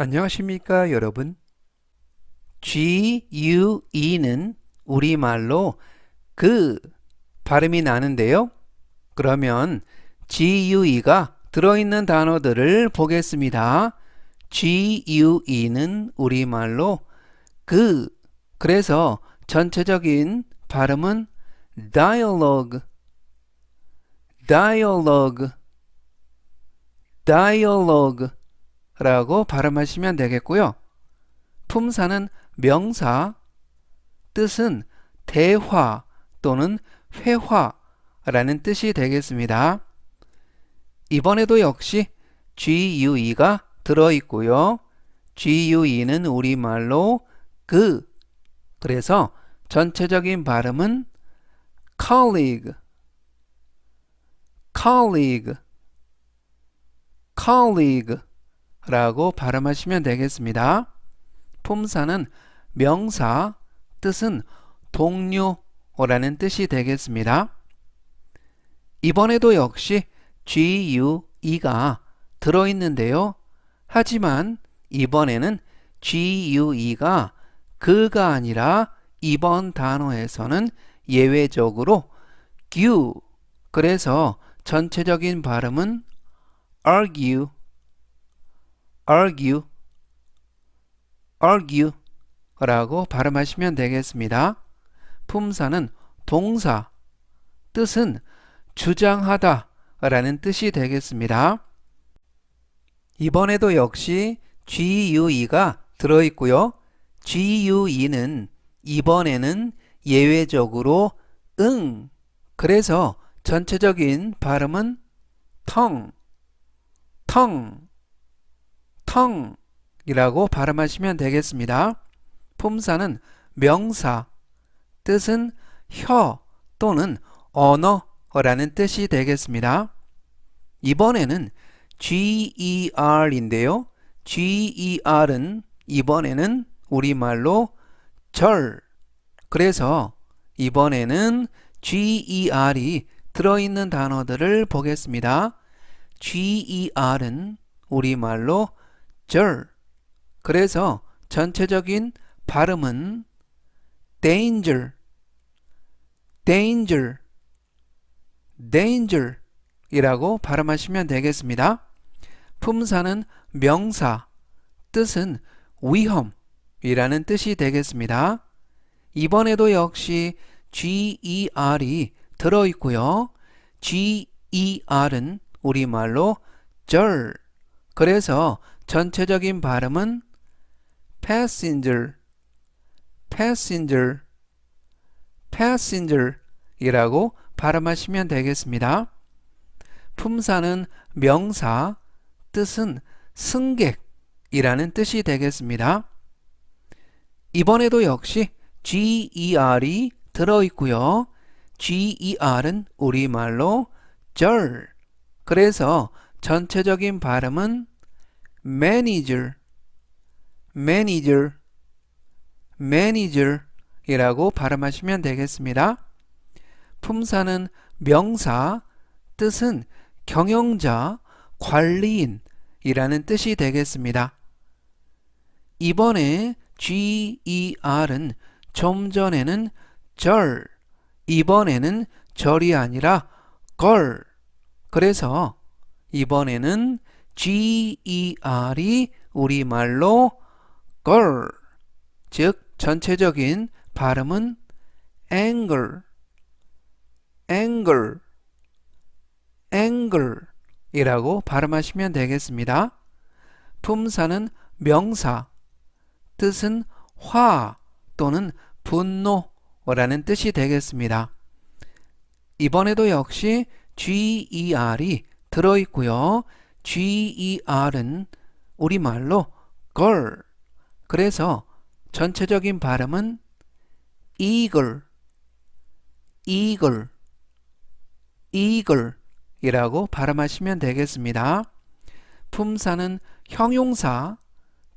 안녕하십니까 여러분? GUE는 우리말로 그 발음이 나는데요. 그러면 GUE가 들어있는 단어들을 보겠습니다. GUE는 우리말로 그 그래서 전체적인 발음은 dialogue dialogue dialogue 라고 발음하시면 되겠고요. 품사는 명사, 뜻은 대화 또는 회화라는 뜻이 되겠습니다. 이번에도 역시 GUE가 들어있고요. GUE는 우리말로 그, 그래서 전체적인 발음은 colleague, colleague, colleague 라고 발음하시면 되겠습니다. 품사는 명사, 뜻은 동료라는 뜻이 되겠습니다. 이번에도 역시 GUE가 들어있는데요. 하지만 이번에는 GUE가 그가 아니라 이번 단어에서는 예외적으로 GU 그래서 전체적인 발음은 argue argue, argue 라고 발음하시면 되겠습니다. 품사는 동사, 뜻은 주장하다 라는 뜻이 되겠습니다. 이번에도 역시 GUE가 들어있고요. GUE는 이번에는 예외적으로 응, 그래서 전체적인 발음은 텅, 텅, 텅이라고 발음하시면 되겠습니다. 품사는 명사, 뜻은 혀 또는 언어라는 뜻이 되겠습니다. 이번에는 GER인데요. GER은 이번에는 우리말로 절. 그래서 이번에는 GER이 들어있는 단어들을 보겠습니다. GER은 우리말로 절. 그래서 전체적인 발음은 danger, danger, danger 이라고 발음하시면 되겠습니다. 품사는 명사, 뜻은 위험이라는 뜻이 되겠습니다. 이번에도 역시 GER이 들어있고요. GER은 우리말로 절. 그래서 전체적인 발음은 passenger, passenger, passenger 이라고 발음하시면 되겠습니다. 품사는 명사, 뜻은 승객이라는 뜻이 되겠습니다. 이번에도 역시 GER이 들어있고요. GER은 우리말로 절. 그래서 전체적인 발음은 manager, manager, manager 이라고 발음하시면 되겠습니다. 품사는 명사, 뜻은 경영자, 관리인 이라는 뜻이 되겠습니다. 이번에 GER은 좀 전에는 절, 이번에는 절이 아니라 걸. 그래서 이번에는 GER이 우리말로 걸, 즉 전체적인 발음은 anger, anger, anger 이라고 발음하시면 되겠습니다. 품사는 명사, 뜻은 화 또는 분노라는 뜻이 되겠습니다. 이번에도 역시 GER이 들어있고요. GER은 우리말로 걸. 그래서 전체적인 발음은 eagle, eagle, eagle 이라고 발음하시면 되겠습니다. 품사는 형용사,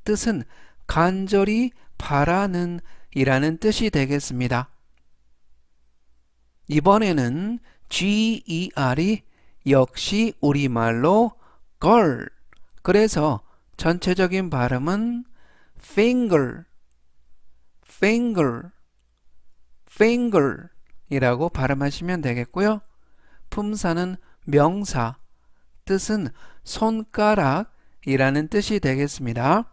뜻은 간절히 바라는 이라는 뜻이 되겠습니다. 이번에는 GER이 역시 우리말로 걸. 그래서 전체적인 발음은 finger, finger, finger 이라고 발음하시면 되겠고요. 품사는 명사, 뜻은 손가락이라는 뜻이 되겠습니다.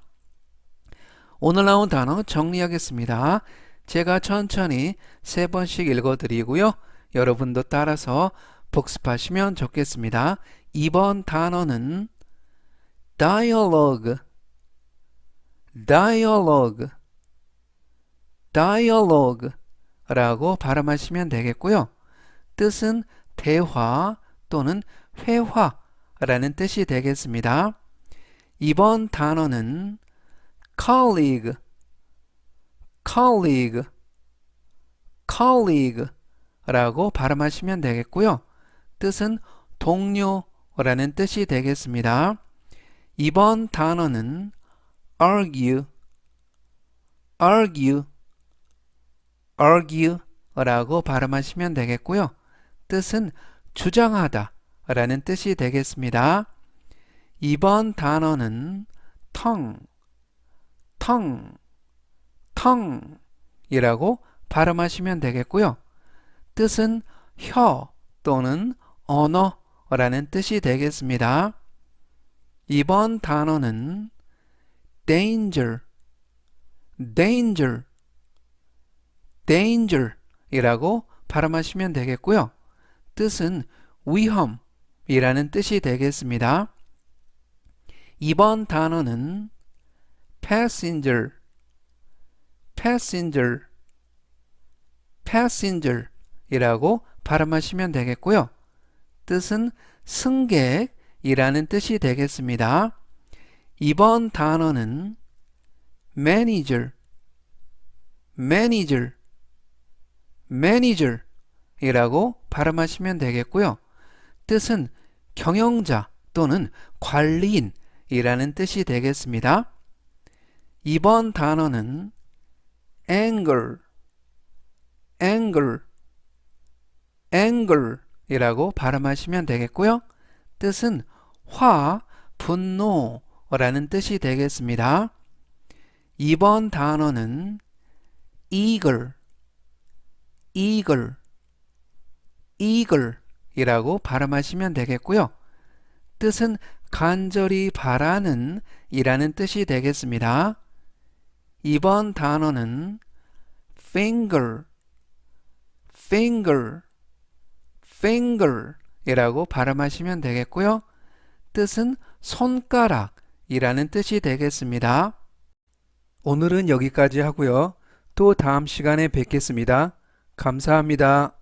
오늘 나온 단어 정리하겠습니다. 제가 천천히 세 번씩 읽어드리고요. 여러분도 따라서 복습하시면 좋겠습니다. 이번 단어는 dialogue, dialogue, dialogue 라고 발음하시면 되겠고요. 뜻은 대화 또는 회화라는 뜻이 되겠습니다. 이번 단어는 colleague, colleague, colleague 라고 발음하시면 되겠고요. 뜻은 동료 라는 뜻이 되겠습니다. 이번 단어는 argue, argue, argue 라고 발음하시면 되겠고요. 뜻은 주장하다 라는 뜻이 되겠습니다. 이번 단어는 tongue, tongue, tongue 이라고 발음하시면 되겠고요. 뜻은 혀 또는 언어 라는 뜻이 되겠습니다. 이번 단어는 danger, danger, danger 이라고 발음하시면 되겠고요. 뜻은 위험이라는 뜻이 되겠습니다. 이번 단어는 passenger, passenger, passenger 이라고 발음하시면 되겠고요. 뜻은 승객이라는 뜻이 되겠습니다. 이번 단어는 manager, manager, manager 이라고 발음하시면 되겠고요. 뜻은 경영자 또는 관리인 이라는 뜻이 되겠습니다. 이번 단어는 anger, anger, anger 이라고 발음하시면 되겠고요. 뜻은 화, 분노 라는 뜻이 되겠습니다. 이번 단어는 eager, eager, eager 이라고 발음하시면 되겠고요. 뜻은 간절히 바라는 이라는 뜻이 되겠습니다. 이번 단어는 finger, finger, finger 이라고 발음하시면 되겠고요. 뜻은 손가락 이라는 뜻이 되겠습니다. 오늘은 여기까지 하고요. 또 다음 시간에 뵙겠습니다. 감사합니다.